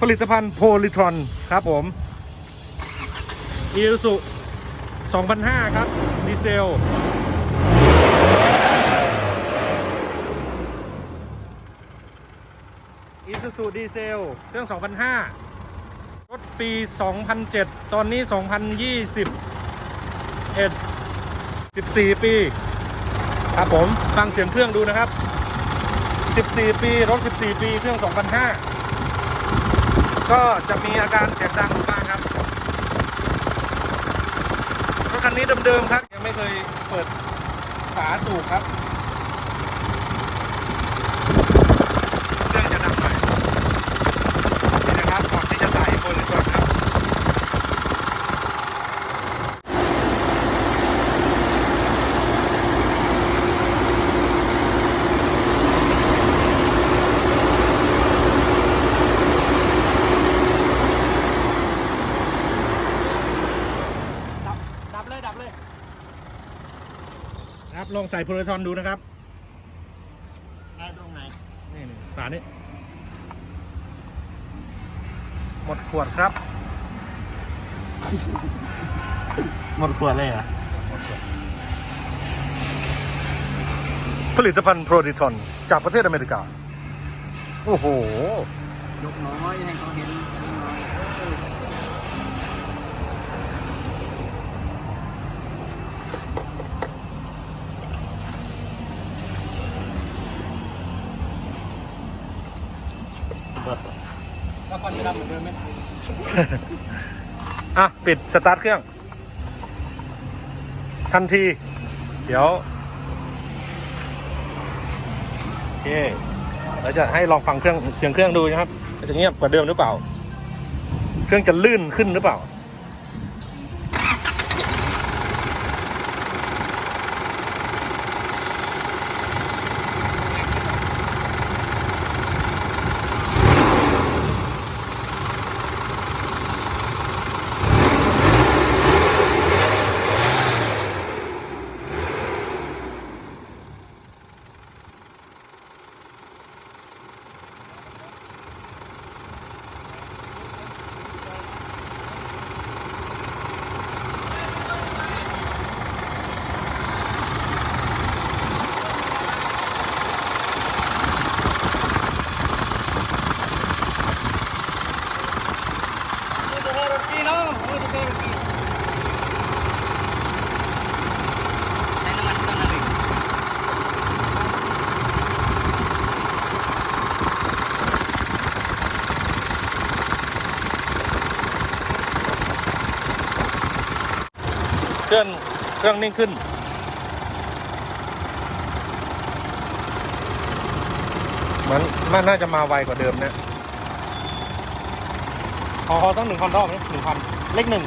ผลิตภัณฑ์โพลิทรอนครับผมอีสุ2005 ครับ ดีเซล อีซูซูดีเซล เครื่อง 2005 รถปี 2007 ตอนนี้ 2020 14 ปี ครับผม ฟังเสียงเครื่องดูนะครับ 14 ปี รถ 14 ปี เครื่อง 2005 ก็จะมีอาการเสียงดังบ้างครับรถคันนี้เดิมๆครับ ยังไม่เคยเปิดฝาสูบครับ เครื่องจะดังหน่อยนี่นะครับก่อนที่จะใส่โพลิทรอนครับ ดับดับเลยดับเลย ครับ ลองใส่โพลิทรอนดูนะครับได้ตรงไหนนี่นี่ฝานี้หมดขวดครับ หมดขวดเลยเหรอผลิตภัณฑ์โพลิทรอนจากประเทศอเมริกา โอ้โห ยกน้อยให้เขาเห็น แล้วควันจะดำเหมือนเดิมไหมอะ ปิดสตาร์ทเครื่อง ทันที เดี๋ยว โอเคเราจะให้ลองฟังเครื่องเสียงเครื่องดูนะครับจะเงียบกว่าเดิมหรือเปล่า เครื่องจะลื่นขึ้นหรือเปล่า เครื่องเครื่องนิ่งขึ้นมือนมันน่าจะมาไวกว่าเดิมนะ ขอพอต้องหนึ่งพันรอบนะหนึ่งพันเลขหนึ่ง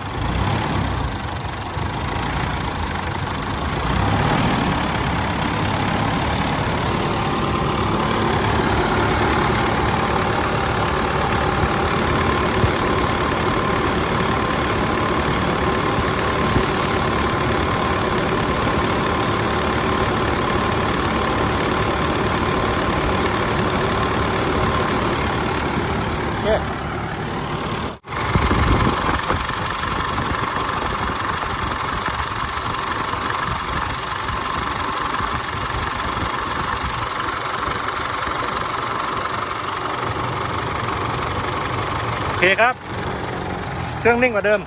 เคครับ เครื่องนิ่งกว่าเดิม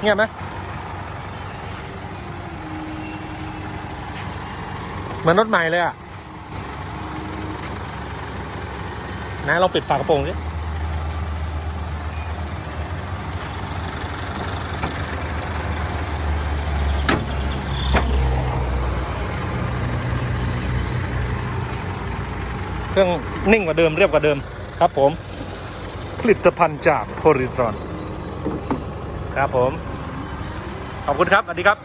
เงียบไหมเหมือนรถใหม่เลยอะนะเราปิดฝากระโปรงดิ เครื่องนิ่งกว่าเดิมเรียบกว่าเดิมครับผม ผลิตภัณฑ์จากโพลิทรอน ครับผม ขอบคุณครับสวัสดีครับ